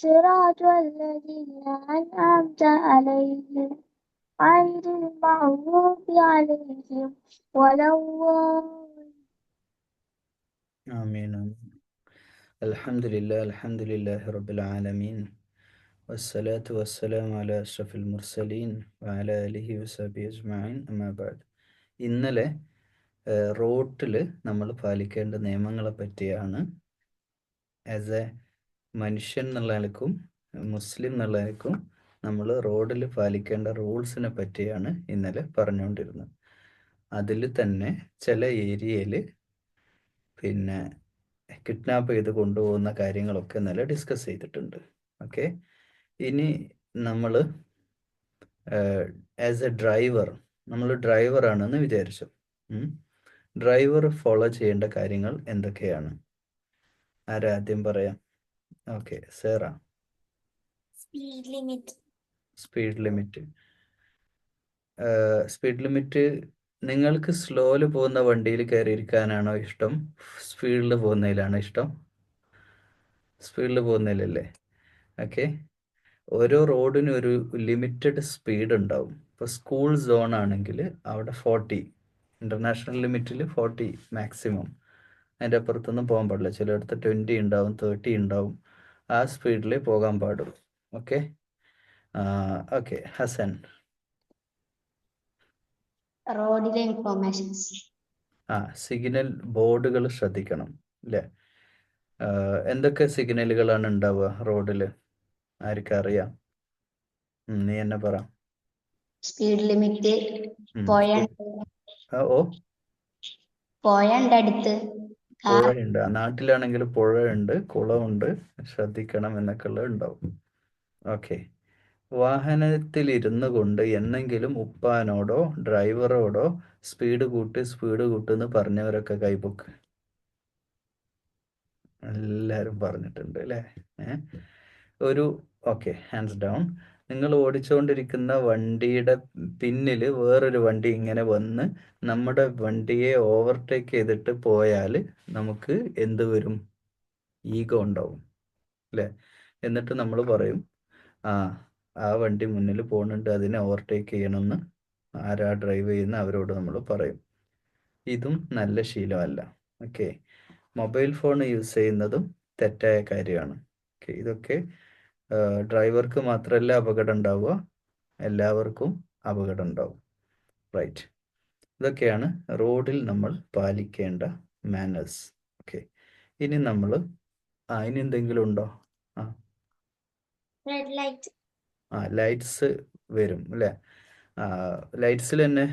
صراط الذين أنعمت عليهم غير المغضوب عليهم ولا الضالين آمين آمين الحمد لله الحمد لله رب العالمين والصلاة والسلام على أشرف المرسلين وعلى آله وصحبه أجمعين أما بعد ഇന്നലെ റോട്ടിൽ നമ്മൾ പാലിക്കേണ്ട നിയമങ്ങളെ പറ്റിയാണ് ആസ് എ മനുഷ്യൻ എന്നുള്ള നിലക്കും മുസ്ലിം എന്നുള്ള നിലക്കും നമ്മൾ റോഡിൽ പാലിക്കേണ്ട റൂൾസിനെ പറ്റിയാണ് ഇന്നലെ പറഞ്ഞുകൊണ്ടിരുന്നത്. അതിൽ തന്നെ ചില ഏരിയയിൽ പിന്നെ കിഡ്നാപ്പ് ചെയ്ത് കൊണ്ടുപോകുന്ന കാര്യങ്ങളൊക്കെ ഇന്നലെ ഡിസ്കസ് ചെയ്തിട്ടുണ്ട്. ഓക്കെ ഇനി നമ്മൾ ആസ് എ ഡ്രൈവർ നമ്മൾ ഡ്രൈവറാണെന്ന് വിചാരിച്ചു. ഡ്രൈവർ ഫോളോ ചെയ്യേണ്ട കാര്യങ്ങൾ എന്തൊക്കെയാണ്? ആരാദ്യം പറയാം? Okay Sera speed limit speed limit speed limit നിങ്ങൾക്ക് സ്ലോയിൽ പോകുന്ന വണ്ടിയിൽ കയറി ഇരിക്കാനാണോ ഇഷ്ടം? സ്പീഡിൽ പോകുന്നതിലാണോ ഇഷ്ടം? സ്പീഡിൽ പോകുന്നതിലല്ലേ? ഓക്കെ ഓരോ റോഡിനും ഒരു ലിമിറ്റഡ് സ്പീഡ് ഉണ്ടാവും. ഇപ്പോൾ സ്കൂൾ സോൺ ആണെങ്കിൽ അവിടെ ഫോർട്ടി ഇന്റർനാഷണൽ ലിമിറ്റിൽ ഫോർട്ടി മാക്സിമം അതിന്റെ അപ്പുറത്തൊന്നും പോകാൻ പാടില്ല. ചിലയിടത്ത് ട്വന്റി ഉണ്ടാവും തേർട്ടി ഉണ്ടാവും. ആ സ്പീഡിൽ പോകാൻ പാടുള്ളൂ ഓക്കെ? ഓക്കെ. ഹസൻ. റോഡിലെ ഇൻഫോർമേഷൻസ്. ആ സിഗ്നൽ ബോർഡുകൾ ശ്രദ്ധിക്കണം അല്ലേ എന്തൊക്കെ സിഗ്നലുകളാണ് ഉണ്ടാവുക റോഡിൽ ആർക്കും അറിയാം. നീ എന്നെ പറ. Speed limit. പോയണ്ട് ഓ. പോയണ്ട് അടുത്ത്. പുഴയുണ്ട്. ആ നാട്ടിലാണെങ്കിൽ പുഴയുണ്ട് കുളമുണ്ട്. ശ്രദ്ധിക്കണം എന്നൊക്കെ ഉള്ളത് ഉണ്ടാവും. ഓക്കെ. വാഹനത്തിൽ ഇരുന്നു കൊണ്ട് എന്നെങ്കിലും ഉപ്പാനോടോ ഡ്രൈവറോടോ സ്പീഡ് കൂട്ടി സ്പീഡ് കൂട്ടെന്ന് പറഞ്ഞവരൊക്കെ കൈബുക്ക് എല്ലാവരും പറഞ്ഞിട്ടുണ്ട് അല്ലേ? ഒരു ഓക്കെ ഹാൻഡ്സ് ഡൗൺ നിങ്ങൾ ഓടിച്ചുകൊണ്ടിരിക്കുന്ന വണ്ടിയുടെ പിന്നിൽ വേറൊരു വണ്ടി ഇങ്ങനെ വന്ന് നമ്മുടെ വണ്ടിയെ ഓവർടേക്ക് ചെയ്തിട്ട് പോയാൽ നമുക്ക് എന്ത് വരും? ഈഗോ ഉണ്ടാവും അല്ലേ? എന്നിട്ട് നമ്മൾ പറയും ആ ആ വണ്ടി മുന്നിൽ പോകുന്നുണ്ട് അതിനെ ഓവർടേക്ക് ചെയ്യണമെന്ന് ആരാ ഡ്രൈവ് ചെയ്യുന്ന അവരോട് നമ്മൾ പറയും. ഇതും നല്ല ശീലമല്ല ഓക്കെ മൊബൈൽ ഫോൺ യൂസ് ചെയ്യുന്നതും തെറ്റായ കാര്യമാണ് ഓക്കെ ഇതൊക്കെ ഡ്രൈവർക്ക് മാത്രമല്ല അപകടം ഉണ്ടാവുക? എല്ലാവർക്കും അപകടം ഉണ്ടാവും. റൈറ്റ് ഇതൊക്കെയാണ് റോഡിൽ നമ്മൾ പാലിക്കേണ്ട മാനേഴ്സ് ഓക്കെ ഇനി നമ്മൾ ആ ഇനി എന്തെങ്കിലും ഉണ്ടോ? ആ. ആ ലൈറ്റ്സ് വരും അല്ലേ? ലൈറ്റ്സിൽ തന്നെ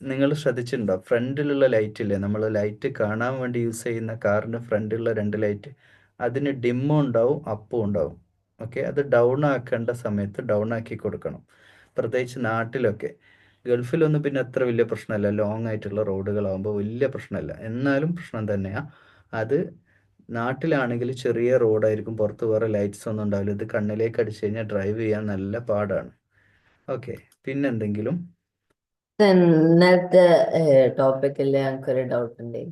നിങ്ങൾ ശ്രദ്ധിച്ചിട്ടുണ്ടോ? ഫ്രണ്ടിലുള്ള ലൈറ്റ് ഇല്ലേ? നമ്മൾ ലൈറ്റ് കാണാൻ വേണ്ടി യൂസ് ചെയ്യുന്ന കാറിന്റെ ഫ്രണ്ടിലുള്ള രണ്ട് ലൈറ്റ് അതിന് ഡിമ്മും ഉണ്ടാവും അപ്പും ഉണ്ടാവും. ഓക്കെ? അത് ഡൗൺ ആക്കേണ്ട സമയത്ത് ഡൗൺ ആക്കി കൊടുക്കണം. പ്രത്യേകിച്ച് നാട്ടിലൊക്കെ. ഗൾഫിലൊന്നും പിന്നെ അത്ര വലിയ പ്രശ്നമല്ല. ലോങ് ആയിട്ടുള്ള റോഡുകളാകുമ്പോൾ വലിയ പ്രശ്നമല്ല. എന്നാലും പ്രശ്നം തന്നെയാണ് അത് നാട്ടിലാണെങ്കിൽ ചെറിയ റോഡായിരിക്കും. പുറത്ത് വേറെ ലൈറ്റ്സ് ഒന്നും ഉണ്ടാവില്ല. ഇത് കണ്ണിലേക്ക് അടിച്ചു കഴിഞ്ഞാൽ ഡ്രൈവ് ചെയ്യാൻ നല്ല പാടാണ്. ഓക്കെ. പിന്നെന്തെങ്കിലും? നേരത്തെ ടോപ്പിക്കിൽ ഞങ്ങൾക്കൊരു ഡൗട്ട് ഉണ്ട്.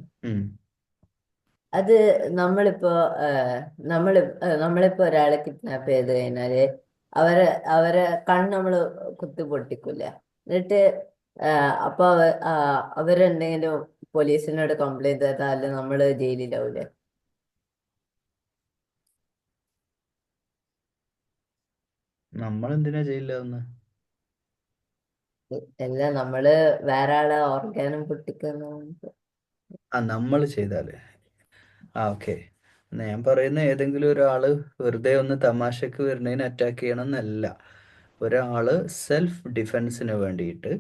അത് നമ്മളിപ്പോ നമ്മൾ നമ്മളിപ്പോ ഒരാളെ കിഡ്നാപ്പ് ചെയ്ത് കഴിഞ്ഞാൽ അവരെ അവരെ കണ്ണ് നമ്മൾ കുത്തി പൊട്ടിക്കൂല. എന്നിട്ട് അപ്പൊ അവരെന്തെങ്കിലും പോലീസിനോട് കംപ്ലൈന്റ് ചെയ്താൽ നമ്മൾ ജയിലിലാവൂലേ? നമ്മളെന്തിനാ ജയിലിലാവുന്നത് അല്ല നമ്മൾ വേറെ ആളെ ഓർഗാനും പൊട്ടിക്കുന്നു ആ നമ്മൾ ചെയ്താൽ. ആ ഓക്കെ. ഞാൻ പറയുന്ന ഏതെങ്കിലും ഒരാൾ വെറുതെ ഒന്ന് തമാശക്ക് വരുന്നതിന് അറ്റാക്ക് ചെയ്യണം എന്നല്ല ഒരാൾ സെൽഫ് ഡിഫെൻസിന് വേണ്ടിയിട്ട്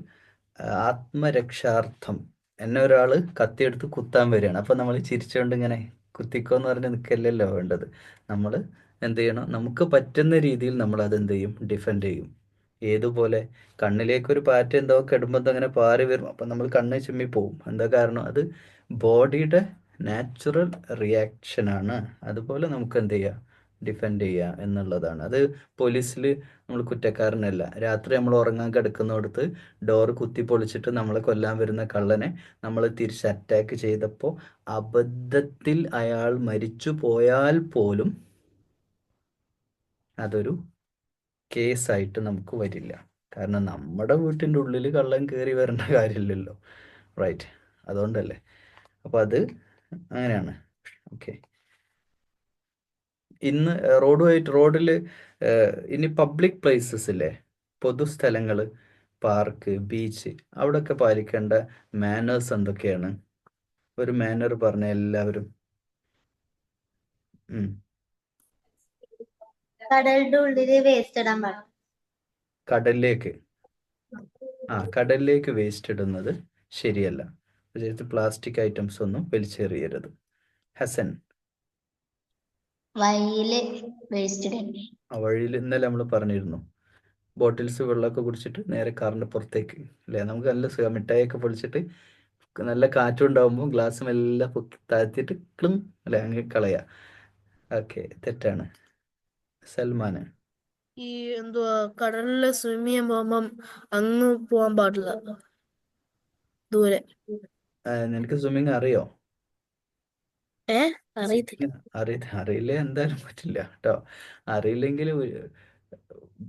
ആത്മരക്ഷാർത്ഥം. എന്നെ ഒരാൾ കത്തിയെടുത്ത് കുത്താൻ വരികയാണ്. അപ്പൊ നമ്മൾ ചിരിച്ചുകൊണ്ട് ഇങ്ങനെ കുത്തിക്കോ എന്ന് പറഞ്ഞ് നിൽക്കല്ലല്ലോ വേണ്ടത്. നമ്മൾ എന്ത് ചെയ്യണം? നമുക്ക് പറ്റുന്ന രീതിയിൽ നമ്മൾ അത് എന്ത് ചെയ്യും? ഡിഫെൻഡ് ചെയ്യും. ഏതുപോലെ കണ്ണിലേക്ക് ഒരു പാറ്റ എന്തോ കെടുമ്പോൾ അങ്ങനെ പാറി വരും. അപ്പം നമ്മൾ കണ്ണ് ചിമ്മി പോവും എന്താ കാരണം? അത് ബോഡിയുടെ നാച്ചുറൽ റിയാക്ഷനാണ് അതുപോലെ നമുക്ക് എന്ത് ചെയ്യാം? ഡിഫെൻഡ് ചെയ്യുക എന്നുള്ളതാണ്. അത് പോലീസിൽ നമ്മൾ കുറ്റക്കാരനല്ല. രാത്രി നമ്മൾ ഉറങ്ങാൻ കിടക്കുന്നിടത്ത് ഡോറ് കുത്തി പൊളിച്ചിട്ട് നമ്മളെ കൊല്ലാൻ വരുന്ന കള്ളനെ നമ്മൾ തിരിച്ച് അറ്റാക്ക് ചെയ്തപ്പോൾ അബദ്ധത്തിൽ അയാൾ മരിച്ചു പോയാൽ പോലും അതൊരു കേസായിട്ട് നമുക്ക് വരില്ല. കാരണം നമ്മുടെ വീട്ടിന്റെ ഉള്ളിൽ കള്ളൻ കയറി വരേണ്ട കാര്യമില്ലല്ലോ. റൈറ്റ് അതുകൊണ്ടല്ലേ. അപ്പോൾ അത് അങ്ങനെയാണ്. ഓക്കെ. ഇന്ന് റോഡുമായിട്ട് റോഡിൽ ഇനി പബ്ലിക് പ്ലേസസ് ഇല്ലേ? പൊതുസ്ഥലങ്ങൾ പാർക്ക് ബീച്ച് അവിടെയൊക്കെ പാലിക്കേണ്ട മാനേഴ്സ് എന്തൊക്കെയാണ്? ഒരു മാനർ പറഞ്ഞ എല്ലാവരും. ഉം. കടലിന്റെ ഉള്ളിൽ വേസ്റ്റ് ഇടാൻ പാടില്ല. കടലിലേക്ക്. ആ കടലിലേക്ക് വേസ്റ്റ് ഇടുന്നത് ശരിയല്ല. പ്രത്യേകിച്ച് പ്ലാസ്റ്റിക് ഐറ്റംസ് ഒന്നും വലിച്ചെറിയരുത്. ഹസൻ. വഴിയിൽ ഇന്നലെ നമ്മൾ പറഞ്ഞിരുന്നു. ബോട്ടിൽസ് വെള്ളമൊക്കെ കുടിച്ചിട്ട് നേരെ കാറിന്റെ പുറത്തേക്ക് അല്ലേ? നമുക്ക് നല്ല സുഖം. മിഠായിയൊക്കെ പൊളിച്ചിട്ട് നല്ല കാറ്റും ഉണ്ടാവുമ്പോൾ ഗ്ലാസ് എല്ലാം പൊക്കി താഴ്ത്തിയിട്ട് ക്ലിം അല്ലെ? അങ്ങ് കളയാ. ഓക്കെ തെറ്റാണ്. സൽമാന്. ഈ എന്തുവാ കടലിൽ സ്വിം ചെയ്യാൻ പോകുമ്പം അങ്ങ് പോവാൻ പാടില്ല. ദൂരെ. നിനക്ക് സ്വിമ്മിങ് അറിയോ? ഏ? അറിയത്തില്ല. അറിയ അറിയില്ല. എന്തായാലും പറ്റില്ല കേട്ടോ. അറിയില്ലെങ്കിൽ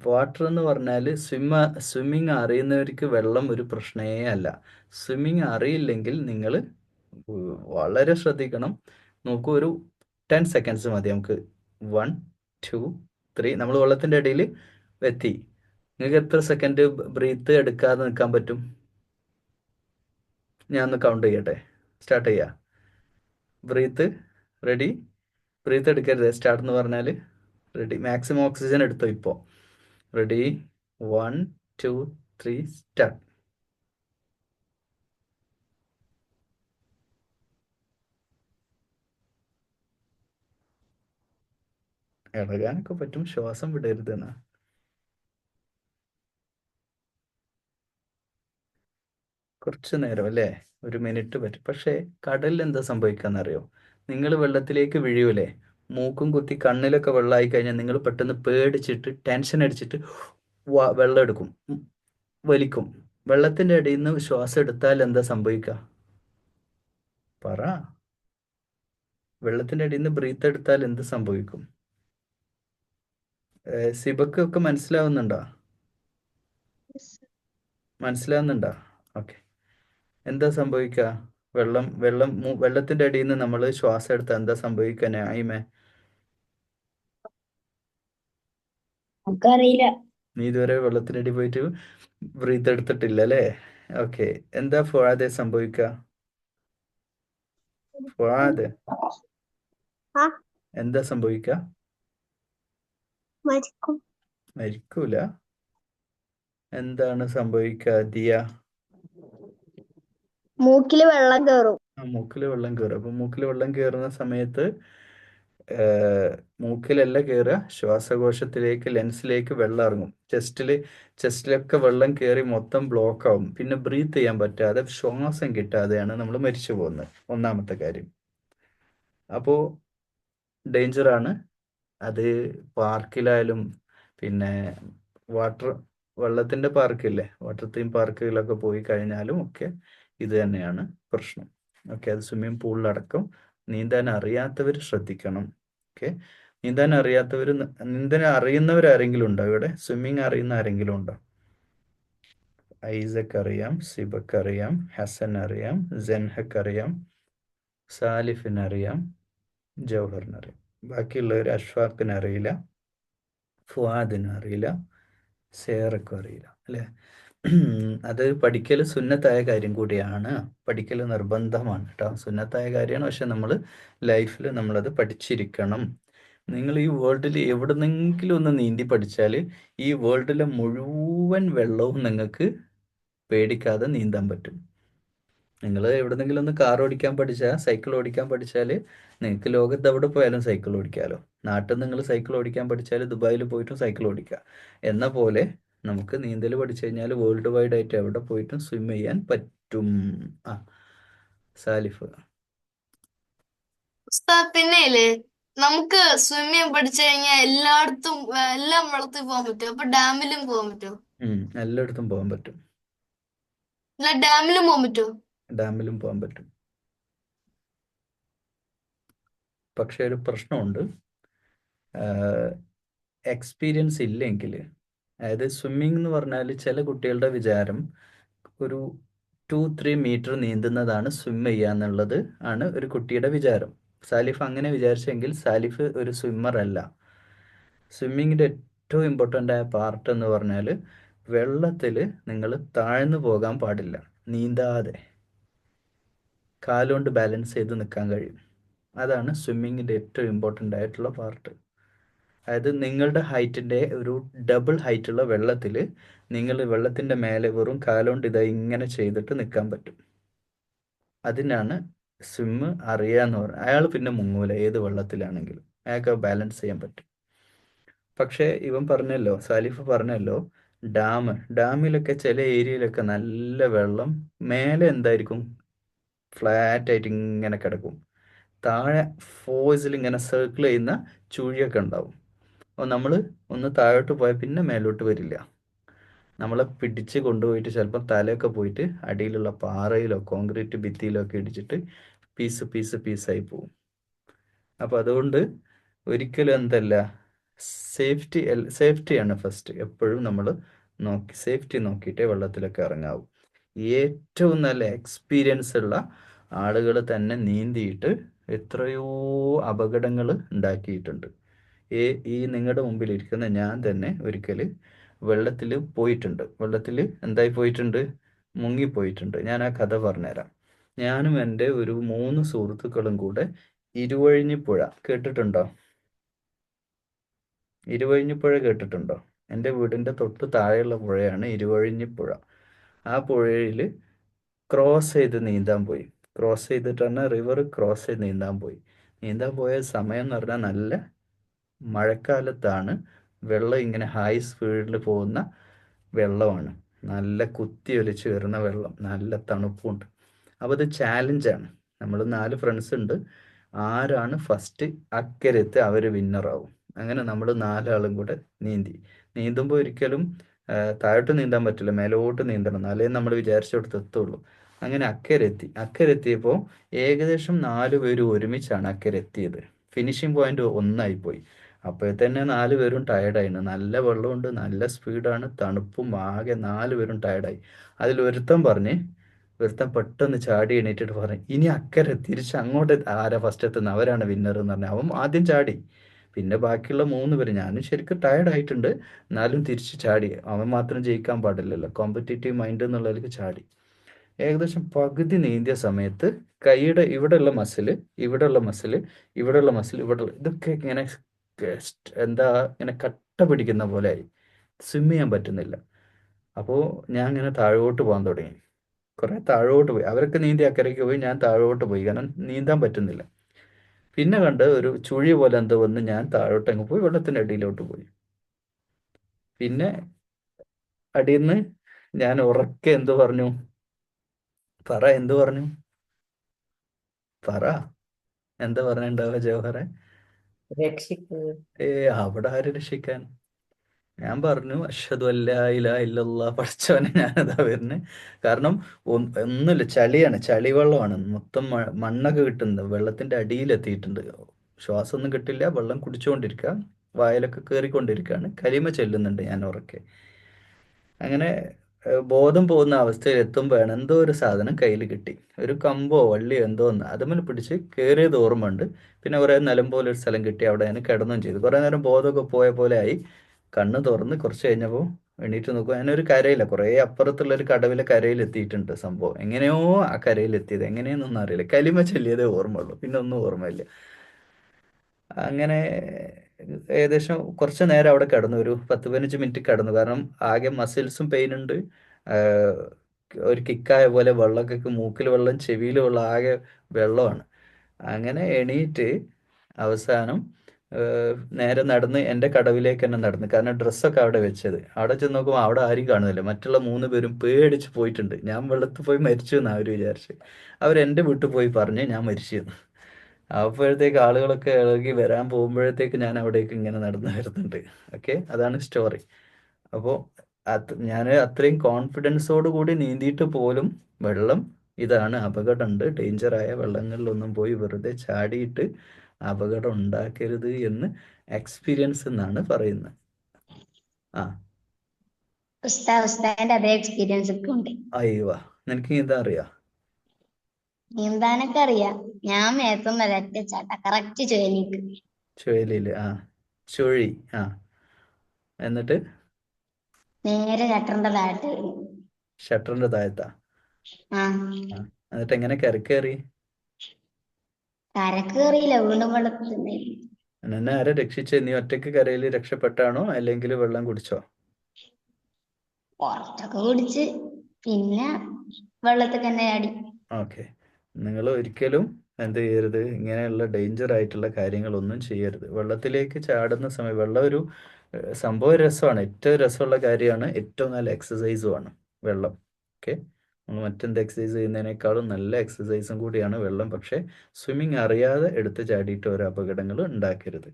വാട്ടർ എന്ന് പറഞ്ഞാൽ സ്വിമ്മ സ്വിമ്മിങ് അറിയുന്നവർക്ക് വെള്ളം ഒരു പ്രശ്നമേ അല്ല. സ്വിമ്മിങ് അറിയില്ലെങ്കിൽ നിങ്ങൾ വളരെ ശ്രദ്ധിക്കണം. നോക്കൂ ഒരു ടെൻ സെക്കൻഡ്സ് മതി നമുക്ക്. വൺ ടു ത്രീ നമ്മൾ വെള്ളത്തിന്റെ ഇടയിൽ എത്തി. നിങ്ങൾക്ക് എത്ര സെക്കൻഡ് ബ്രീത്ത് എടുക്കാതെ നിൽക്കാൻ പറ്റും? ഞാൻ ഒന്ന് കൗണ്ട് ചെയ്യട്ടെ. സ്റ്റാർട്ട് ചെയ്യാം. ബ്രീത്ത് റെഡി ബ്രീത്ത് എടുക്കരുത്. സ്റ്റാർട്ട് എന്ന് പറഞ്ഞാൽ റെഡി മാക്സിമം ഓക്സിജൻ എടുത്തോ ഇപ്പോൾ ready one two three start ഇളകാനൊക്കെ പറ്റും. ശ്വാസം വിടരുത് എന്നാ. കുറച്ച് നേരം അല്ലേ? ഒരു മിനിറ്റ് പറ്റും. പക്ഷേ കടലിൽ എന്താ സംഭവിക്കാന്നറിയോ? നിങ്ങൾ വെള്ളത്തിലേക്ക് വീഴൂലേ? മൂക്കും കുത്തി കണ്ണിലൊക്കെ വെള്ളമായി കഴിഞ്ഞാൽ നിങ്ങൾ പെട്ടെന്ന് പേടിച്ചിട്ട് ടെൻഷൻ അടിച്ചിട്ട് വെള്ളം എടുക്കും. വലിക്കും. വെള്ളത്തിന്റെ അടിയിൽ നിന്ന് ശ്വാസം എടുത്താൽ എന്താ സംഭവിക്കുക പറ. വെള്ളത്തിന്റെ അടിയിൽ നിന്ന് ബ്രീത്ത് എടുത്താൽ എന്ത് സംഭവിക്കും? സിബക്കൊക്കെ സിബക്ക് ഒക്കെ മനസ്സിലാവുന്നുണ്ടോ മനസ്സിലാവുന്നുണ്ടോ? ഓക്കെ. എന്താ സംഭവിക്കുക വെള്ളം വെള്ളം വെള്ളത്തിന്റെ അടിയിൽ നിന്ന് നമ്മൾ ശ്വാസം എടുത്താൽ എന്താ സംഭവിക്കുക ആയിമേ നമുക്കറിയില്ല. നീ ഇതുവരെ അടി പോയിട്ട് ബ്രീത്ത് എടുത്തിട്ടില്ല അല്ലേ? ഓക്കെ എന്താ ഫുആദെ സംഭവിക്കുക ഫുആദ്? എന്താ സംഭവിക്കുക മരിക്കും. മരിക്കൂല. എന്താണ് സംഭവിക്കുക ദിയ. മൂക്കിൽ വെള്ളം കയറും ആ മൂക്കിൽ വെള്ളം കയറും അപ്പൊ മൂക്കിൽ വെള്ളം കയറുന്ന സമയത്ത് മൂക്കിലല്ല കയറുക ശ്വാസകോശത്തിലേക്ക് ലെൻസിലേക്ക് വെള്ളം ഇറങ്ങും. ചെസ്റ്റിൽ ചെസ്റ്റിലൊക്കെ വെള്ളം കയറി മൊത്തം ബ്ലോക്ക് ആവും. പിന്നെ ബ്രീത്ത് ചെയ്യാൻ പറ്റാതെ ശ്വാസം കിട്ടാതെയാണ് നമ്മൾ മരിച്ചു പോകുന്നത്. ഒന്നാമത്തെ കാര്യം. അപ്പോൾ ആണ്. അത് പാർക്കിലായാലും പിന്നെ വാട്ടർ വെള്ളത്തിന്റെ പാർക്കില്ലേ വാട്ടർ തീം പാർക്കുകളിലൊക്കെ പോയി കഴിഞ്ഞാലും ഒക്കെ ഇത് തന്നെയാണ് പ്രശ്നം. ഓക്കെ അത് സ്വിമ്മിംഗ് പൂളിലടക്കം നീന്താൻ അറിയാത്തവർ ശ്രദ്ധിക്കണം. ഓക്കെ നീന്താൻ അറിയാത്തവർ നീന്താൻ അറിയുന്നവരാരെങ്കിലും ഉണ്ടോ ഇവിടെ? സ്വിമ്മിങ് അറിയുന്ന ആരെങ്കിലും ഉണ്ടോ? ഐസക് അറിയാം സിബക്ക് അറിയാം ഹസൻ അറിയാം ജൻഹക്ക് അറിയാം സാലിഫിന് അറിയാം ജവഹറിന് അറിയാം. ബാക്കിയുള്ളവർ അഷ്വാഖിന് അറിയില്ല ഫുവാദിന് അറിയില്ല സേറക്കും അറിയില്ല അല്ലേ? അത് പഠിക്കൽ സുന്നത്തായ കാര്യം കൂടിയാണ്. പഠിക്കൽ നിർബന്ധമാണ് കേട്ടോ സുന്നത്തായ കാര്യമാണ്. പക്ഷെ നമ്മൾ ലൈഫിൽ നമ്മളത് പഠിച്ചിരിക്കണം. നിങ്ങൾ ഈ വേൾഡിൽ എവിടെന്നെങ്കിലും ഒന്ന് നീന്തി പഠിച്ചാൽ ഈ വേൾഡിലെ മുഴുവൻ വെള്ളവും നിങ്ങൾക്ക് പേടിക്കാതെ നീന്താൻ പറ്റും. നിങ്ങൾ എവിടെന്നെങ്കിലും ഒന്ന് കാർ ഓടിക്കാൻ പഠിച്ചാൽ സൈക്കിൾ ഓടിക്കാൻ പഠിച്ചാൽ നിങ്ങൾക്ക് ലോകത്ത് എവിടെ പോയാലും സൈക്കിൾ ഓടിക്കാമല്ലോ നാട്ടിൽ നിങ്ങൾ സൈക്കിൾ ഓടിക്കാൻ പഠിച്ചാൽ ദുബായിൽ പോയിട്ടും സൈക്കിൾ ഓടിക്കാം എന്ന പോലെ നമുക്ക് നീന്തൽ പഠിച്ചു കഴിഞ്ഞാൽ വേൾഡ് വൈഡ് ആയിട്ട് എവിടെ പോയിട്ടും സ്വിം ചെയ്യാൻ പറ്റും. ആ സാലിഫ്. പിന്നെയില്ലേ? നമുക്ക് സ്വിമ്മിംഗ് പഠിച്ചു കഴിഞ്ഞാൽ എല്ലായിടത്തും എല്ലാ വെള്ളത്തിൽ പോകാൻ പറ്റും അപ്പൊ ഡാമിലും പോകാൻ പറ്റും എല്ലായിടത്തും പോകാൻ പറ്റും. ഡാമിലും പോകാൻ പറ്റും ഡാമിലും പോകാൻ പറ്റും. പക്ഷേ ഒരു പ്രശ്നമുണ്ട്. എക്സ്പീരിയൻസ് ഇല്ലെങ്കിൽ അതായത് സ്വിമ്മിംഗ് എന്ന് പറഞ്ഞാൽ ചില കുട്ടികളുടെ വിചാരം ഒരു ടു ത്രീ മീറ്റർ നീന്തുന്നതാണ് സ്വിം ചെയ്യുക എന്നുള്ളത് ആണ് ഒരു കുട്ടിയുടെ വിചാരം. സാലിഫ് അങ്ങനെ വിചാരിച്ചെങ്കിൽ സാലിഫ് ഒരു സ്വിമ്മർ അല്ല. സ്വിമ്മിങ്ങിന്റെ ഏറ്റവും ഇമ്പോർട്ടന്റ് ആയ പാർട്ട് എന്ന് പറഞ്ഞാൽ വെള്ളത്തിൽ നിങ്ങൾ താഴ്ന്നു പോകാൻ പാടില്ല. നീന്താതെ. കാലുകൊണ്ട് ബാലൻസ് ചെയ്ത് നിൽക്കാൻ കഴിയും. അതാണ് സ്വിമ്മിങ്ങിന്റെ ഏറ്റവും ഇമ്പോർട്ടന്റ് ആയിട്ടുള്ള പാർട്ട് അതായത് നിങ്ങളുടെ ഹൈറ്റിന്റെ ഒരു ഡബിൾ ഹൈറ്റ് ഉള്ള വെള്ളത്തിൽ നിങ്ങൾ വെള്ളത്തിന്റെ മേലെ വെറും കാലുകൊണ്ട് ഇതായി ഇങ്ങനെ ചെയ്തിട്ട് നിൽക്കാൻ പറ്റും. അതിനാണ് സ്വിമ്മ് അറിയാന്ന് പറഞ്ഞത് അയാൾ പിന്നെ മുങ്ങൂല ഏത് വെള്ളത്തിലാണെങ്കിലും. അയാൾക്ക് ബാലൻസ് ചെയ്യാൻ പറ്റും. പക്ഷേ ഇവൻ പറഞ്ഞല്ലോ സാലിഫ് പറഞ്ഞല്ലോ ഡാം ഡാമിലൊക്കെ ചില ഏരിയയിലൊക്കെ നല്ല വെള്ളം മേലെ എന്തായിരിക്കും? ഫ്ലാറ്റ് ആയിട്ട് ഇങ്ങനെ കിടക്കും. താഴെ ഫോഴ്സിൽ ഇങ്ങനെ സർക്കിൾ ചെയ്യുന്ന ചുഴിയൊക്കെ ഉണ്ടാവും. നമ്മൾ ഒന്ന് താഴോട്ട് പോയാൽ പിന്നെ മേലോട്ട് വരില്ല. നമ്മളെ പിടിച്ച് കൊണ്ടുപോയിട്ട് ചിലപ്പോൾ തലയൊക്കെ പോയിട്ട് അടിയിലുള്ള പാറയിലോ കോൺക്രീറ്റ് ഭിത്തിയിലോ ഒക്കെ ഇടിച്ചിട്ട് പീസ് പീസ് പീസായി പോവും. അപ്പോൾ അതുകൊണ്ട് ഒരിക്കലും എന്തല്ല സേഫ്റ്റി സേഫ്റ്റിയാണ് ഫസ്റ്റ്. എപ്പോഴും നമ്മൾ നോക്കി സേഫ്റ്റി നോക്കിയിട്ടേ വെള്ളത്തിലൊക്കെ ഇറങ്ങാവൂ. ഏറ്റവും നല്ല എക്സ്പീരിയൻസ് ഉള്ള ആളുകൾ തന്നെ നീന്തിയിട്ട് എത്രയോ അപകടങ്ങൾ ഉണ്ടാക്കിയിട്ടുണ്ട്. ഈ ഈ നിങ്ങളുടെ മുമ്പിൽ ഇരിക്കുന്ന ഞാൻ തന്നെ ഒരിക്കൽ വെള്ളത്തിൽ പോയിട്ടുണ്ട്. വെള്ളത്തിൽ എന്തായി പോയിട്ടുണ്ട്? മുങ്ങിപ്പോയിട്ടുണ്ട്. ഞാൻ ആ കഥ പറഞ്ഞുതരാം ഞാനും എന്റെ ഒരു മൂന്ന് സുഹൃത്തുക്കളും കൂടെ ഇരുവഴിഞ്ഞിപ്പുഴ കേട്ടിട്ടുണ്ടോ? ഇരുവഴിഞ്ഞിപ്പുഴ കേട്ടിട്ടുണ്ടോ? എന്റെ വീടിന്റെ തൊട്ട് താഴെയുള്ള പുഴയാണ് ഇരുവഴിഞ്ഞിപ്പുഴ. ആ പുഴയിൽ ക്രോസ് ചെയ്ത് നീന്താൻ പോയി. ക്രോസ് ചെയ്തിട്ടാണ് റിവർ ക്രോസ് ചെയ്ത് നീന്താൻ പോയി. നീന്താൻ പോയ സമയം എന്ന് പറഞ്ഞാൽ നല്ല മഴക്കാലത്താണ് വെള്ളം ഇങ്ങനെ ഹൈ സ്പീഡിൽ പോകുന്ന വെള്ളമാണ്. നല്ല കുത്തി ഒലിച്ച് വരുന്ന വെള്ളം. നല്ല തണുപ്പുണ്ട്. അപ്പോൾ അത് ചാലഞ്ചാണ് നമ്മൾ നാല് ഫ്രണ്ട്സ് ഉണ്ട്. ആരാണ് ഫസ്റ്റ് അക്കരത്ത് അവർ വിന്നറാവും അങ്ങനെ നമ്മൾ നാലാളും കൂടെ നീന്തി. നീന്തുമ്പോൾ ഒരിക്കലും താഴോട്ട് നീന്താൻ പറ്റില്ല മേലോട്ട് നീന്തണം. എന്നാലേ നമ്മൾ വിചാരിച്ചിടത്ത് എത്തുള്ളൂ. അങ്ങനെ അക്കരെത്തി. അക്കരെത്തിയപ്പോൾ ഏകദേശം നാല് പേരും ഒരുമിച്ചാണ് അക്കരെത്തിയത്. ഫിനിഷിംഗ് പോയിന്റ് ഒന്നായി പോയി അപ്പോൾ തന്നെ നാല് പേരും ടയർഡായിരുന്നു നല്ല വെള്ളമുണ്ട് നല്ല സ്പീഡാണ് തണുപ്പും ആകെ നാല് പേരും ടയർഡായി അതിൽ ഒരുത്തൻ പറഞ്ഞ് ഒരുത്തൻ പെട്ടെന്ന് ചാടി എണീറ്റിട്ട് പറഞ്ഞു ഇനി അക്കരെ തിരിച്ച് അങ്ങോട്ട് ആരാ ഫസ്റ്റ് എത്തുന്നത് അവരാണ് വിന്നർ എന്ന് പറഞ്ഞു. അവൻ ആദ്യം ചാടി. പിന്നെ ബാക്കിയുള്ള മൂന്ന് പേര് ഞാനും ശരിക്കും ടയർഡ് ആയിട്ടുണ്ട്. എന്നാലും തിരിച്ച് ചാടി. അവൻ മാത്രം ജയിക്കാൻ പാടില്ലല്ലോ. കോമ്പറ്റേറ്റീവ് മൈൻഡ് എന്നുള്ളതിലേക്ക് ചാടി. ഏകദേശം പകുതി നീന്തിയ സമയത്ത് കൈയുടെ ഇവിടെയുള്ള മസിൽ ഇവിടെയുള്ള മസിൽ ഇവിടെയുള്ള മസിൽ ഇവിടെ ഇതൊക്കെ ഇങ്ങനെ എന്താ ഇങ്ങനെ കട്ട പിടിക്കുന്ന പോലെ ആയി. സ്വിം ചെയ്യാൻ പറ്റുന്നില്ല. അപ്പോൾ ഞാൻ ഇങ്ങനെ താഴോട്ട് പോകാൻ തുടങ്ങി. കുറേ താഴോട്ട് പോയി. അവരൊക്കെ നീന്തി അക്കരയ്ക്ക് പോയി ഞാൻ താഴോട്ട് പോയി. കാരണം നീന്താൻ പറ്റുന്നില്ല. പിന്നെ കണ്ട് ഒരു ചുഴി പോലെ എന്തോ വന്ന് ഞാൻ താഴോട്ട് അങ്ങ് പോയി വെള്ളത്തിന്റെ അടിയിലോട്ട് പോയി. പിന്നെ അടിയിൽ നിന്ന് ഞാൻ ഉറക്കെ എന്തു പറഞ്ഞു? പറ എന്തു പറഞ്ഞു? പറ. എന്താ പറഞ്ഞിട്ടുണ്ടാവുക ജവഹറെ? ഏ അവിടെ ആര് രക്ഷിക്കാൻ? ഞാൻ പറഞ്ഞു അഷ്ഹദു അല്ലാ ഇലാ ഇല്ലല്ലാ. പഠിച്ചവനെ ഞാനതാ വരുന്നത് കാരണം ഒന്നുമില്ല ചളിയാണ് ചളിവെള്ളമാണ്. മൊത്തം മ- മണ്ണൊക്കെ കിട്ടുന്നത്. വെള്ളത്തിന്റെ അടിയിലെത്തിയിട്ടുണ്ട് ശ്വാസം ഒന്നും കിട്ടില്ല വെള്ളം കുടിച്ചുകൊണ്ടിരിക്കുക വായിലൊക്കെ കയറിക്കൊണ്ടിരിക്കുകയാണ് കലിമ ചെല്ലുന്നുണ്ട് ഞാൻ ഉറക്കെ. അങ്ങനെ ബോധം പോകുന്ന അവസ്ഥയിൽ എത്തുമ്പോഴാണ് എന്തോ ഒരു സാധനം കയ്യിൽ കിട്ടി. ഒരു കമ്പോ വള്ളിയോ എന്തോ ഒന്ന് അതുമ്മൽ പിടിച്ച് കയറിയത് ഓർമ്മയുണ്ട്. പിന്നെ കുറേ നിലം പോലെ ഒരു സ്ഥലം കിട്ടി. അവിടെ ഞാൻ കിടന്നും ചെയ്തു. കുറേ നേരം ബോധമൊക്കെ പോയ പോലെ ആയി. കണ്ണ് തുറന്ന് കുറച്ച് കഴിഞ്ഞപ്പോൾ എണീറ്റ് നോക്കും ഞാനൊരു കരയില്ല. കുറേ അപ്പുറത്തുള്ള ഒരു കടവിലെ കരയിൽ എത്തിയിട്ടുണ്ട് സംഭവം. എങ്ങനെയോ ആ കരയിൽ എത്തിയത്. എങ്ങനെയെന്നൊന്നും അറിയില്ല. കലിമ ചൊല്ലിയതേ ഓർമ്മയുള്ളൂ. പിന്നെ ഒന്നും ഓർമ്മയില്ല. അങ്ങനെ ഏകദേശം കുറച്ച് നേരം അവിടെ കിടന്നു. ഒരു പത്ത് പതിനഞ്ച് മിനിറ്റ് കിടന്നു. കാരണം ആകെ മസിൽസും പെയിൻ ഉണ്ട്. ഒരു കിക്കായ പോലെ വെള്ളമൊക്കെ മൂക്കിൽ വെള്ളം ചെവിയിൽ വെള്ളം ആകെ വെള്ളമാണ്. അങ്ങനെ എണീറ്റ് അവസാനം നേരെ നടന്ന് എന്റെ കടവിലേക്ക് തന്നെ നടന്നു. കാരണം ഡ്രസ്സൊക്കെ അവിടെ വെച്ചത്. അവിടെ ചെന്ന് നോക്കുമ്പോൾ അവിടെ ആരും കാണുന്നില്ല. മറ്റുള്ള മൂന്ന് പേരും പേടിച്ച് പോയിട്ടുണ്ട്. ഞാൻ വെള്ളത്തിൽ പോയി മരിച്ചു എന്ന് അവർ വിചാരിച്ച്. എന്റെ വീട്ടിൽ പോയി പറഞ്ഞ് ഞാൻ മരിച്ചു അപ്പോഴത്തേക്ക് ആളുകളൊക്കെ ഇളകി വരാൻ പോകുമ്പോഴത്തേക്ക് ഞാൻ അവിടേക്ക് ഇങ്ങനെ നടന്നു വരുന്നുണ്ട്. ഓക്കെ അതാണ് സ്റ്റോറി അപ്പോൾ അത് ഞാൻ അത്രയും കോൺഫിഡൻസോട് കൂടി നീന്തിയിട്ട് പോലും വെള്ളം ഇതാണ് അപകടമുണ്ട്. ഡേഞ്ചറായ വെള്ളങ്ങളിലൊന്നും പോയി വെറുതെ ചാടിയിട്ട് അപകടം ഉണ്ടാക്കരുത് എന്ന് എക്സ്പീരിയൻസ് എന്നാണ് പറയുന്നത്. ആ. അയ്യോ നിനക്ക് ഇതാ അറിയാം നീന്താനൊക്കെ അറിയാം. ഞാൻ മേത്തൊന്നും ഒരൊറ്റ ചാട്ട കറക്റ്റ് ചുഴലിക്ക്. ചുഴലിയിൽ ആ. ചുഴി ആ. എന്നിട്ട്? നേരെ ഷട്ടറിന്റെ താഴത്ത് ഷട്ടറിന്റെ താഴത്താ? ആ. എന്നിട്ട് എങ്ങനെ കരക്ക് കയറിയില്ല വീണ്ടും വെള്ളത്തിൽ തന്നെ. എന്നെ ആരെ രക്ഷിച്ചേ? നീ ഒറ്റയ്ക്ക് കരയിൽ രക്ഷപ്പെട്ടാണോ? അല്ലെങ്കിൽ വെള്ളം കുടിച്ചോ? കുറച്ചൊക്കെ കുടിച്ച് പിന്നെ വെള്ളത്തിൽ തന്നെ ചാടി. ഓക്കെ. നിങ്ങൾ ഒരിക്കലും എന്ത് ചെയ്യരുത്. ഇങ്ങനെയുള്ള ഡേഞ്ചർ ആയിട്ടുള്ള കാര്യങ്ങളൊന്നും ചെയ്യരുത്. വെള്ളത്തിലേക്ക് ചാടുന്ന സമയം വെള്ളം ഒരു സംഭവ രസമാണ്. ഏറ്റവും രസമുള്ള കാര്യമാണ് ഏറ്റവും നല്ല എക്സസൈസുമാണ് വെള്ളം. ഓക്കെ നമ്മൾ മറ്റെന്ത് എക്സസൈസ് ചെയ്യുന്നതിനേക്കാളും നല്ല എക്സസൈസും കൂടിയാണ് വെള്ളം. പക്ഷേ സ്വിമ്മിങ് അറിയാതെ എടുത്ത് ചാടിയിട്ട് ഓരോ അപകടങ്ങൾ ഉണ്ടാക്കരുത്.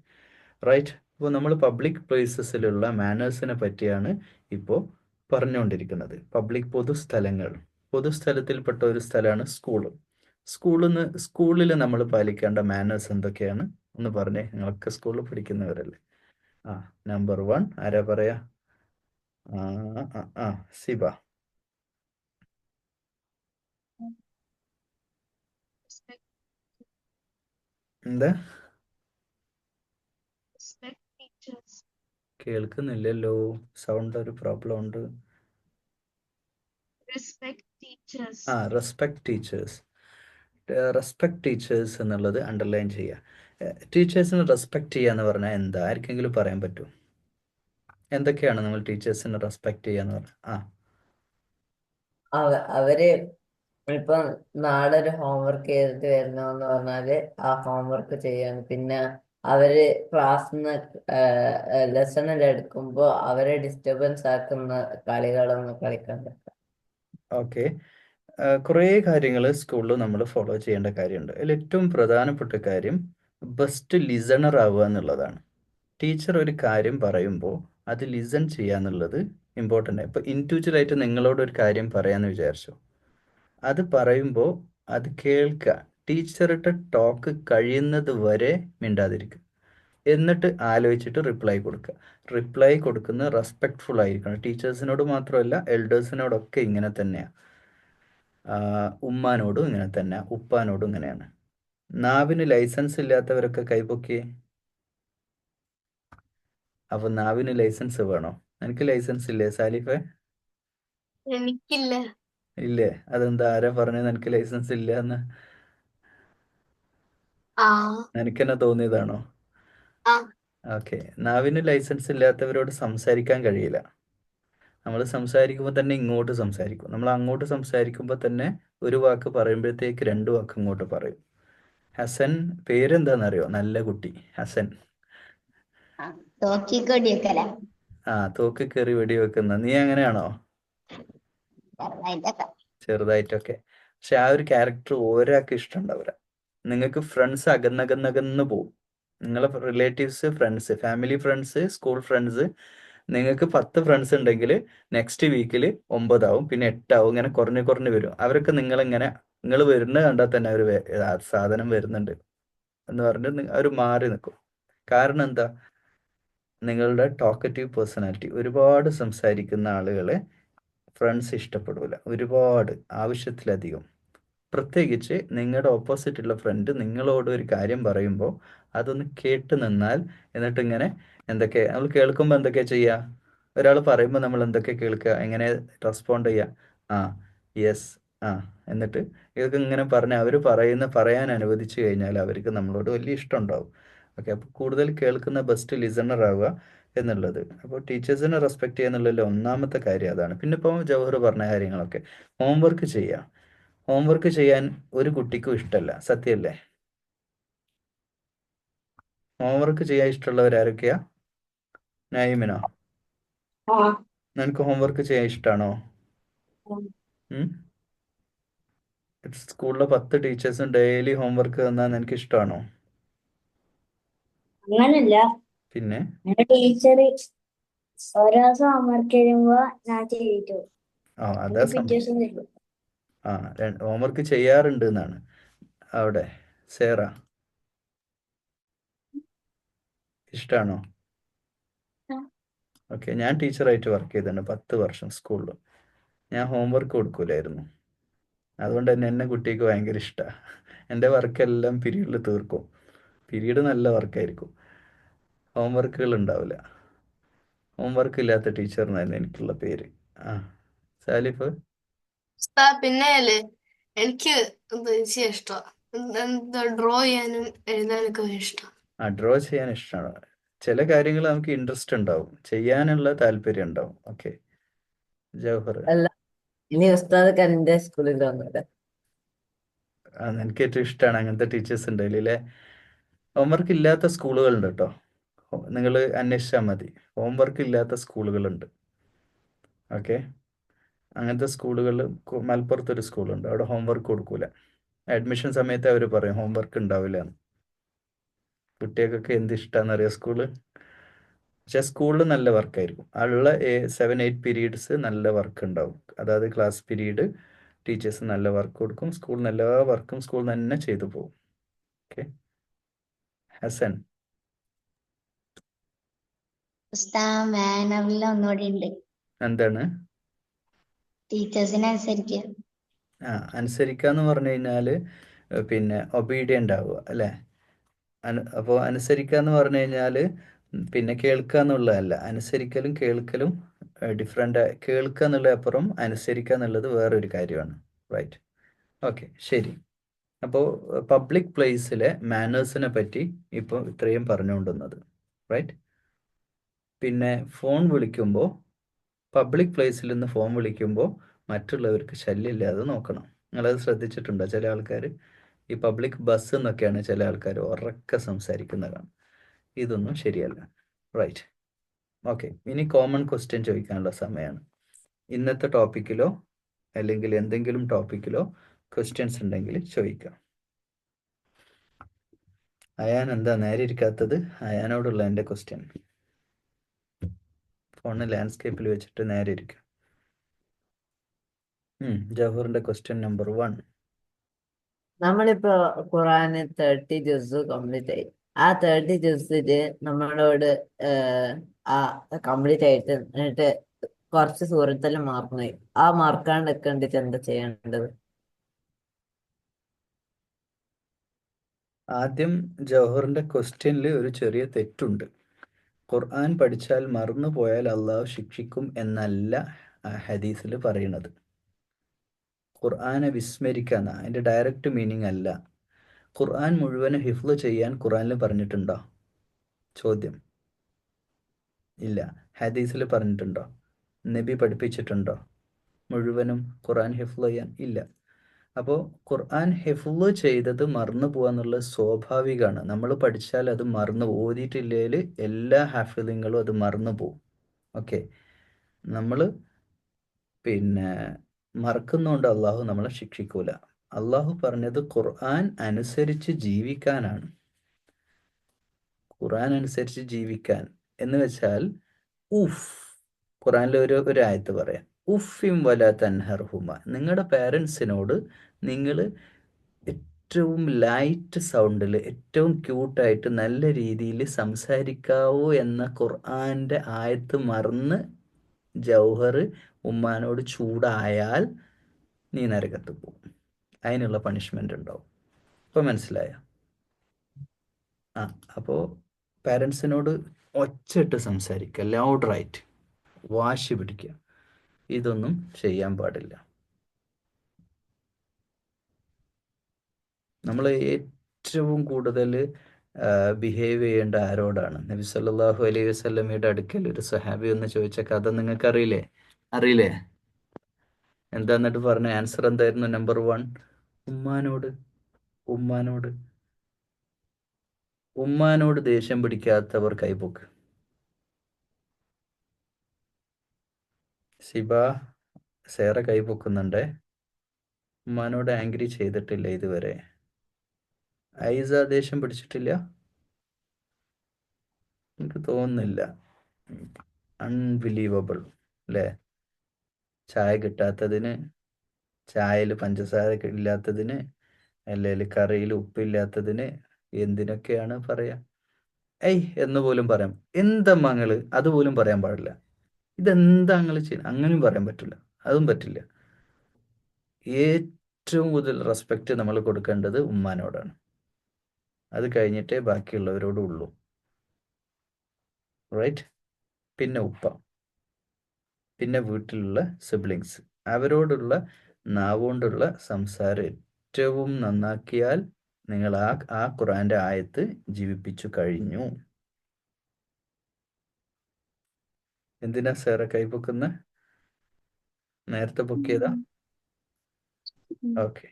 റൈറ്റ് അപ്പോൾ നമ്മൾ പബ്ലിക് പ്ലേസസിലുള്ള മാനേഴ്സിനെ പറ്റിയാണ് ഇപ്പോൾ പറഞ്ഞുകൊണ്ടിരിക്കുന്നത് പബ്ലിക് പൊതുസ്ഥലങ്ങൾ പൊതുസ്ഥലത്തിൽപ്പെട്ട ഒരു സ്ഥലമാണ് സ്കൂൾ സ്കൂളിൽ നിന്ന് സ്കൂളിൽ നമ്മൾ പാലിക്കേണ്ട മാനേഴ്സ് എന്തൊക്കെയാണ്? ഒന്ന് പറഞ്ഞേ നിങ്ങളൊക്കെ സ്കൂളിൽ പഠിക്കുന്നവരല്ലേ. ആ നമ്പർ വൺ ആരാ പറയാ? ആ സിബ എന്താ? കേൾക്കുന്നില്ലല്ലോ. സൗണ്ട് ഒരു പ്രോബ്ലം ഉണ്ട്. ആ റെസ്പെക്ട് ടീച്ചേഴ്സ് റെസ്പെക്ട് ടീച്ചേഴ്സ് എന്നുള്ളത് അണ്ടർലൈൻ ചെയ്യുക. ടീച്ചേഴ്സിനെ റെസ്പെക്ട് ചെയ്യുക എന്ന് പറഞ്ഞാൽ എന്താ? ആർക്കെങ്കിലും പറയാൻ പറ്റുമോ? എന്തൊക്കെയാണ് നമ്മൾ ടീച്ചേഴ്സിനെ റെസ്പെക്ട് ചെയ്യുക എന്ന് പറഞ്ഞാൽ? ആ. അവ അവർ ഇപ്പൊ നാളെ ഒരു ഹോംവർക്ക് ചെയ്തിട്ട് വരണമെന്ന് പറഞ്ഞാൽ ആ ഹോംവർക്ക് ചെയ്യാൻ പിന്നെ അവർ ക്ലാസ്സിന്ന് ലെസണിൽ എടുക്കുമ്പോ അവരെ ഡിസ്റ്റർബൻസ് ആക്കുന്ന കളികളൊന്നും കളിക്കാൻ പറ്റില്ല. ഓക്കെ കുറേ കാര്യങ്ങൾ സ്കൂളിൽ നമ്മൾ ഫോളോ ചെയ്യേണ്ട കാര്യമുണ്ട്. അതിൽ ഏറ്റവും പ്രധാനപ്പെട്ട കാര്യം ബെസ്റ്റ് ലിസണർ ആവുക എന്നുള്ളതാണ്. ടീച്ചർ ഒരു കാര്യം പറയുമ്പോൾ അത് ലിസൺ ചെയ്യുക എന്നുള്ളത് ഇമ്പോർട്ടന്റ് ഇപ്പോൾ ഇൻഡിവിജ്വലായിട്ട് നിങ്ങളോട് ഒരു കാര്യം പറയാമെന്ന് വിചാരിച്ചു. അത് പറയുമ്പോൾ അത് കേൾക്കുക. ടീച്ചറുടെ ടോക്ക് കഴിയുന്നത് വരെ മിണ്ടാതിരിക്കുക. എന്നിട്ട് ആലോചിച്ചിട്ട് റിപ്ലൈ കൊടുക്കുക. റിപ്ലൈ കൊടുക്കുന്നത് റെസ്പെക്ട്ഫുൾ ആയിരിക്കണം. ടീച്ചേഴ്സിനോട് മാത്രമല്ല എൽഡേഴ്സിനോടൊക്കെ ഇങ്ങനെ തന്നെയാണ് ഉമ്മാനോടും ഇങ്ങനെ തന്നെ ഉപ്പാനോടും ഇങ്ങനെയാണ്. നാവിന് ലൈസൻസ് ഇല്ലാത്തവരൊക്കെ കൈപൊക്കി? അപ്പൊ നാവിന് ലൈസൻസ് വേണോ? എനിക്ക് ലൈസൻസ് ഇല്ലേ സാലിഫെ? എനിക്കില്ല. ഇല്ലേ? അതെന്താ ആരാ പറഞ്ഞത് എനിക്ക് ലൈസൻസ് ഇല്ല എന്ന് തന്നെ തോന്നിയതാണോ. ഓക്കെ. നാവിന് ലൈസൻസ് ഇല്ലാത്തവരോട് സംസാരിക്കാൻ കഴിയില്ല. നമ്മൾ സംസാരിക്കുമ്പോൾ തന്നെ ഇങ്ങോട്ട് സംസാരിക്കും. നമ്മൾ അങ്ങോട്ട് സംസാരിക്കുമ്പോൾ തന്നെ ഒരു വാക്ക് പറയുമ്പോഴത്തേക്ക് രണ്ട് വാക്ക് ഇങ്ങോട്ട് പറയും. ഹസൻ പേരെന്താണെന്നറിയോ നല്ല കുട്ടി ഹസൻ. ആ തോക്കി കയറി വെടിവെക്കുന്ന നീ അങ്ങനെയാണോ? ചെറുതായിട്ടൊക്കെ. ചെറുതായിട്ടൊക്കെ. പക്ഷെ ആ ഒരു ക്യാരക്ടർ ഒരാൾക്ക് ഇഷ്ടമുണ്ടാവില്ല. നിങ്ങൾക്ക് ഫ്രണ്ട്സ് അകന്നകന്നകന്ന് പോകും നിങ്ങളെ relatives friends family friends school friends നിങ്ങൾക്ക് പത്ത് ഫ്രണ്ട്സ് ഉണ്ടെങ്കിൽ നെക്സ്റ്റ് വീക്കിൽ ഒമ്പതാവും പിന്നെ എട്ടാവും ഇങ്ങനെ കുറഞ്ഞ് കുറഞ്ഞ് വരും. അവരൊക്കെ നിങ്ങളിങ്ങനെ നിങ്ങൾ വരുന്ന കണ്ടാൽ തന്നെ അവർ സാധനം വരുന്നുണ്ട് എന്ന് പറഞ്ഞിട്ട് അവർ മാറി നിൽക്കും കാരണം എന്താ? നിങ്ങളുടെ ടോക്കറ്റീവ് പേഴ്സണാലിറ്റി ഒരുപാട് സംസാരിക്കുന്ന ആളുകളെ ഫ്രണ്ട്സ് ഇഷ്ടപ്പെടില്ല ഒരുപാട് ആവശ്യത്തിലധികം. പ്രത്യേകിച്ച് നിങ്ങളുടെ ഓപ്പോസിറ്റുള്ള ഫ്രണ്ട് നിങ്ങളോട് ഒരു കാര്യം പറയുമ്പോൾ അതൊന്ന് കേട്ട് നിന്നാൽ എന്നിട്ട് ഇങ്ങനെ എന്തൊക്കെ നമ്മൾ കേൾക്കുമ്പോൾ എന്തൊക്കെ ചെയ്യുക ഒരാൾ പറയുമ്പോൾ നമ്മൾ എന്തൊക്കെ കേൾക്കുക എങ്ങനെ റെസ്പോണ്ട് ചെയ്യുക ആ യെസ് ആ എന്നിട്ട് ഇതൊക്കെ ഇങ്ങനെ പറഞ്ഞ് അവർ പറയുന്ന പറയാൻ അനുവദിച്ചു കഴിഞ്ഞാൽ അവർക്ക് നമ്മളോട് വലിയ ഇഷ്ടം ഉണ്ടാവും. ഓക്കെ അപ്പോൾ കൂടുതൽ കേൾക്കുന്ന ബെസ്റ്റ് ലിസണർ ആവുക എന്നുള്ളത്. അപ്പോൾ ടീച്ചേഴ്സിനെ റെസ്പെക്ട് ചെയ്യുക എന്നുള്ളതിൽ ഒന്നാമത്തെ കാര്യം അതാണ്. പിന്നെ ഇപ്പോൾ ജവഹർ പറഞ്ഞ കാര്യങ്ങളൊക്കെ. ഹോംവർക്ക് ചെയ്യുക ഹോംവർക്ക് ചെയ്യാൻ ഒരു കുട്ടിക്കും ഇഷ്ടമല്ല സത്യല്ലേ ഹോംവർക്ക് ചെയ്യാൻ ഇഷ്ടമുള്ളവർ ആരൊക്കെയാ? നൈമിനോ? നിനക്ക് ഹോംവർക്ക് ചെയ്യാൻ ഇഷ്ടമാണോ സ്കൂളിലെ പത്ത് ടീച്ചേഴ്സും ഡെയിലി ഹോംവർക്ക് തന്നാൽ നിനക്ക് ഇഷ്ടമാണോ അങ്ങനല്ല. പിന്നെ? ടീച്ചർ ഓരോ ദിവസം ഹോംവർക്ക് തരുമ്പോ ഞാൻ ചെയ്തിട്ടു ആ അതാ ആ ഹോംവർക്ക് ചെയ്യാറുണ്ട് എന്നാണ് അവിടെ സേറ. ഇഷ്ടാണോ. ഓക്കെ ഞാൻ ടീച്ചറായിട്ട് വർക്ക് ചെയ്തിട്ടുണ്ട് പത്ത് വർഷം സ്കൂളിൽ ഞാൻ ഹോംവർക്ക് കൊടുക്കൂലായിരുന്നു. അതുകൊണ്ട് തന്നെ എന്നെ കുട്ടിക്ക് ഭയങ്കര ഇഷ്ടമാണ് എന്റെ വർക്കെല്ലാം പിരീഡിൽ തീർക്കും. പിരീഡ് നല്ല വർക്കായിരിക്കും. ഹോംവർക്കുകൾ ഉണ്ടാവില്ല. ഹോംവർക്ക് ഇല്ലാത്ത ടീച്ചർ എന്നായിരുന്നു എനിക്കുള്ള പേര്. ആ സാലിഫ്? പിന്നെ അല്ലേ എനിക്ക് ഇഷ്ടമാണ് എന്താ ഡ്രോ ചെയ്യാനും എഴുതാനൊക്കെ ഇഷ്ടമാണ് ആ ഡ്രോ ചെയ്യാൻ ഇഷ്ടമാണ് ചില കാര്യങ്ങൾ നമുക്ക് ഇൻട്രസ്റ്റ് ഉണ്ടാവും. ചെയ്യാനുള്ള താല്പര്യം ഉണ്ടാവും. ഓക്കെ ജവഹർ അല്ല ഇനി ഉസ്താദ് എന്റെ സ്കൂളിൽ വന്നത് ആ എനിക്ക് ഏറ്റവും ഇഷ്ടമാണ് അങ്ങനത്തെ ടീച്ചേഴ്സ് ഉണ്ട്. അല്ലേ ഹോംവർക്ക് ഇല്ലാത്ത സ്കൂളുകളുണ്ട് കേട്ടോ നിങ്ങൾ അന്വേഷിച്ചാൽ മതി. ഹോംവർക്ക് ഇല്ലാത്ത സ്കൂളുകളുണ്ട് ഓക്കെ അങ്ങനത്തെ സ്കൂളുകളിൽ മലപ്പുറത്തൊരു സ്കൂളുണ്ട്. അവിടെ ഹോംവർക്ക് കൊടുക്കൂല. അഡ്മിഷൻ സമയത്ത് അവർ പറയും ഹോംവർക്ക് ഉണ്ടാവില്ല. എന്ന് കുട്ടികൾക്കൊക്കെ എന്ത് ഇഷ്ടമാണെന്ന് അറിയാം സ്കൂൾ? പക്ഷേ സ്കൂളിൽ നല്ല വർക്കായിരിക്കും ഉള്ള സെവൻ എയ്റ്റ് പീരീഡ്സ് നല്ല വർക്ക് ഉണ്ടാവും. അതായത് ക്ലാസ് പീരീഡ് ടീച്ചേഴ്സ് നല്ല വർക്ക് കൊടുക്കും. സ്കൂളിൽ എല്ലാ വർക്കും സ്കൂൾ തന്നെ ചെയ്തു പോകും. ഓക്കെ ഹസൻ. എന്താണ്? ആ അനുസരിക്കുക എന്ന് പറഞ്ഞു കഴിഞ്ഞാൽ പിന്നെ ഒബീഡിയന്റ് ആവുക അല്ലേ? അപ്പോ അനുസരിക്കുക എന്ന് പറഞ്ഞു കഴിഞ്ഞാൽ പിന്നെ കേൾക്കുക എന്നുള്ളതല്ല അനുസരിക്കലും കേൾക്കലും ഡിഫറെന്റ് കേൾക്കുക എന്നുള്ളതിനപ്പുറം അനുസരിക്കുക എന്നുള്ളത് വേറൊരു കാര്യമാണ്. റൈറ്റ് ഓക്കെ ശരി. അപ്പോ പബ്ലിക് പ്ലേസിലെ മാനേഴ്സിനെ പറ്റി ഇപ്പോൾ ഇത്രയും പറഞ്ഞുകൊണ്ടുന്നത് റൈറ്റ് പിന്നെ ഫോൺ വിളിക്കുമ്പോൾ പബ്ലിക് പ്ലേസിൽ നിന്ന് ഫോൺ വിളിക്കുമ്പോൾ മറ്റുള്ളവർക്ക് ശല്യമില്ലാതെ നോക്കണം. നിങ്ങളത് ശ്രദ്ധിച്ചിട്ടുണ്ടോ? ചില ആൾക്കാർ ഈ പബ്ലിക് ബസ് എന്നൊക്കെയാണ് ചില ആൾക്കാർ ഉറക്കെ സംസാരിക്കുന്നതാണ്. ഇതൊന്നും ശരിയല്ല. റൈറ്റ് ഓക്കെ ഇനി കോമൺ ക്വസ്റ്റ്യൻ ചോദിക്കാനുള്ള സമയമാണ് ഇന്നത്തെ ടോപ്പിക്കിലോ അല്ലെങ്കിൽ എന്തെങ്കിലും ടോപ്പിക്കിലോ ക്വസ്റ്റ്യൻസ് ഉണ്ടെങ്കിൽ ചോദിക്കാം. അയാൻ എന്താ നേരെ ഇരിക്കാത്തത്? അയാനോടുള്ള എന്റെ ക്വസ്റ്റ്യൻ ഫോണ് ലാൻഡ്സ്കേപ്പിൽ വെച്ചിട്ട് നേരെ ഇരിക്കും. ജവഹറിന്റെ ക്വസ്റ്റ്യൻ നമ്പർ വൺ നമ്മളിപ്പോ ഖുറാന് തേർട്ടി ജ്യൂസ് കംപ്ലീറ്റ് ആയി. ആ തേർട്ടി ജ്യൂസിൽ നമ്മളോട് ആ കംപ്ലീറ്റ് ആയിട്ട് എന്നിട്ട് കുറച്ച് സൂറത്തെല്ലാം മറന്നു ആ മാർക്കാണ്ട് കണ്ടിട്ട് എന്താ ചെയ്യേണ്ടത്? ആദ്യം ജവഹറിന്റെ ക്വസ്റ്റ്യനിൽ ഒരു ചെറിയ തെറ്റുണ്ട്. ഖുർആൻ പഠിച്ചാൽ മറന്നു പോയാൽ അള്ളാഹു ശിക്ഷിക്കും എന്നല്ല ഹദീസിൽ പറയുന്നത്. ഖുർആനെ വിസ്മരിക്കാന്ന അതിന്റെ ഡയറക്റ്റ് മീനിങ് അല്ല. ഖുർആൻ മുഴുവൻ ഹിഫ്ല് ചെയ്യാൻ ഖുർആനിൽ പറഞ്ഞിട്ടുണ്ടോ? ചോദ്യം. ഇല്ല. ഹദീസിൽ പറഞ്ഞിട്ടുണ്ടോ? നബി പഠിപ്പിച്ചിട്ടുണ്ടോ? മുഴുവനും ഖുർആൻ ഹിഫ്ല് ചെയ്യാൻ ഇല്ല. അപ്പോൾ ഖുർആൻ ഹെഫുൾ ചെയ്തത് മറന്നു പോകാന്നുള്ളത് സ്വാഭാവികമാണ് നമ്മൾ പഠിച്ചാൽ അത് മറന്നു പോകും ഓതിയിട്ടില്ലെങ്കിൽ എല്ലാ ഹാഫിലിങ്ങളും അത് മറന്നു പോകും ഓക്കെ? നമ്മൾ പിന്നെ മറക്കുന്നതുകൊണ്ട് അള്ളാഹു നമ്മളെ ശിക്ഷിക്കൂല. അള്ളാഹു പറഞ്ഞത് ഖുർആൻ അനുസരിച്ച് ജീവിക്കാനാണ്. ഖുർആൻ അനുസരിച്ച് ജീവിക്കാൻ. എന്ന് വെച്ചാൽ ഉഫ് ഖുറാനിലെ ഒരു ഒരു ആയത്ത് പറയാം. ഉഫിം വല തൻഹർഹുമ. നിങ്ങളുടെ പേരൻസിനോട് നിങ്ങൾ ഏറ്റവും ലൈറ്റ് സൗണ്ടിൽ ഏറ്റവും ക്യൂട്ടായിട്ട് നല്ല രീതിയിൽ സംസാരിക്കാവൂ എന്ന ഖുർആാന്റെ ആയത്ത് മറന്ന് ജൗഹർ ഉമ്മാനോട് ചൂടായാൽ നീ നരകത്ത് പോകും അതിനുള്ള പണിഷ്മെന്റ് ഉണ്ടാവും. ഇപ്പോൾ മനസ്സിലായോ? ആ അപ്പോൾ പാരൻസിനോട് ഒച്ചിട്ട് സംസാരിക്കുക റൈറ്റ് വാശി പിടിക്കുക ഇതൊന്നും ചെയ്യാൻ പാടില്ല. നമ്മൾ ഏറ്റവും കൂടുതൽ ബിഹേവ് ചെയ്യേണ്ട ആരോടാണ്? നബി സല്ലാഹു അലൈഹി വസ്ലമിയുടെ അടുക്കൽ ഒരു സഹാബി എന്ന് ചോദിച്ച കഥ നിങ്ങൾക്ക് അറിയില്ലേ? അറിയില്ലേ എന്താ എന്നിട്ട് പറഞ്ഞ ആൻസർ എന്തായിരുന്നു നമ്പർ വൺ ഉമ്മാനോട് ഉമ്മാനോട്. ഉമ്മാനോട് ദേഷ്യം പിടിക്കാത്തവർ കൈപൊക്ക് സിബ സേറ കൈപൊക്കുന്നുണ്ട് ഉമ്മാനോട് ആംഗ്രി ചെയ്തിട്ടില്ല ഇതുവരെ. ഐസ ദേഷ്യം പിടിച്ചിട്ടില്ല? എനിക്ക് തോന്നുന്നില്ല. അൺബിലീവബിൾ അല്ലേ ചായ കിട്ടാത്തതിന് ചായയിൽ പഞ്ചസാര ഇല്ലാത്തതിന് അല്ലെങ്കിൽ കറിയിൽ ഉപ്പില്ലാത്തതിന് എന്തിനൊക്കെയാണ് പറയാ? ഏയ് എന്ന് പോലും പറയാം. എന്താ മങ്ങൾ അതുപോലും പറയാൻ പാടില്ല. ഇതെന്താ നിങ്ങൾ ചെയ്യുന്നത്? അങ്ങനെയും പറയാൻ പറ്റില്ല. അതും പറ്റില്ല. ഏറ്റവും കൂടുതൽ റെസ്പെക്റ്റ് നമ്മൾ കൊടുക്കേണ്ടത് ഉമ്മാനോടാണ്. അത് കഴിഞ്ഞിട്ടേ ബാക്കിയുള്ളവരോടും ഉള്ളൂ. റൈറ്റ് പിന്നെ ഉപ്പ. പിന്നെ വീട്ടിലുള്ള സിബ്ലിങ്സ് അവരോടുള്ള നാവുകൊണ്ടുള്ള സംസാരം ഏറ്റവും നന്നാക്കിയാൽ നിങ്ങൾ ആ ആ ഖുറാന്റെ ആയത്ത് ജീവിപ്പിച്ചു കഴിഞ്ഞു. എന്തിനാ സാറെ കൈപൊക്കുന്ന നേരത്തെ പൊക്കിയതാ ഓക്കെ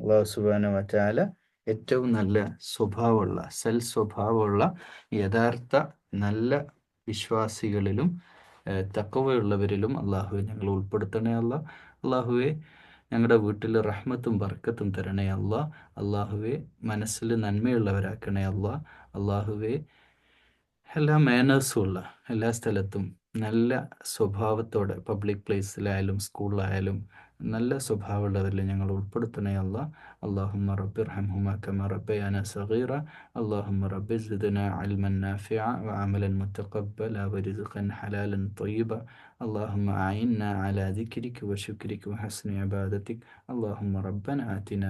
അള്ളാഹു സുബാന വച്ചാല ഏറ്റവും നല്ല സ്വഭാവമുള്ള സെൽ സ്വഭാവമുള്ള യഥാർത്ഥ നല്ല വിശ്വാസികളിലും തക്കവയുള്ളവരിലും അള്ളാഹുവെ ഞങ്ങൾ ഉൾപ്പെടുത്തണേ അല്ല അള്ളാഹുവെ ഞങ്ങളുടെ വീട്ടിൽ റഹ്മത്തും ബർക്കത്തും തരണേ അല്ല അള്ളാഹുവെ മനസ്സിൽ നന്മയുള്ളവരാക്കണേ അല്ല അള്ളാഹുവെ എല്ലാ മാനേഴ്സുമുള്ള എല്ലാ സ്ഥലത്തും നല്ല സ്വഭാവത്തോടെ പബ്ലിക് പ്ലേസിലായാലും സ്കൂളിലായാലും നല്ല സ്വഭാവമുള്ളവരിൽ ഞങ്ങൾ ഉൾപ്പെടുത്തണേ അല്ല അള്ളാഹുമ്മ റബ്ബിർ ഹംഹുമ കമ റബ്ബയാന സഗീറ. അള്ളാഹുമ്മ റബ്ബി സിദന അൽമൻ നാഫിഅ വ അമലൻ ഹലാലൻ ത്വയ്യിബ അള്ളാഹുമ്മ അഇന്ന അലാ ദിക്രിക വ അബാദത്തിക് വ ഹസ്നി ഇബാദതിക അള്ളാഹുമ്മ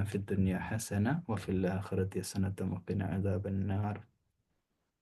ഫിദ് ഹസന വ ഫിൽ ആഖിറതി ഹസനത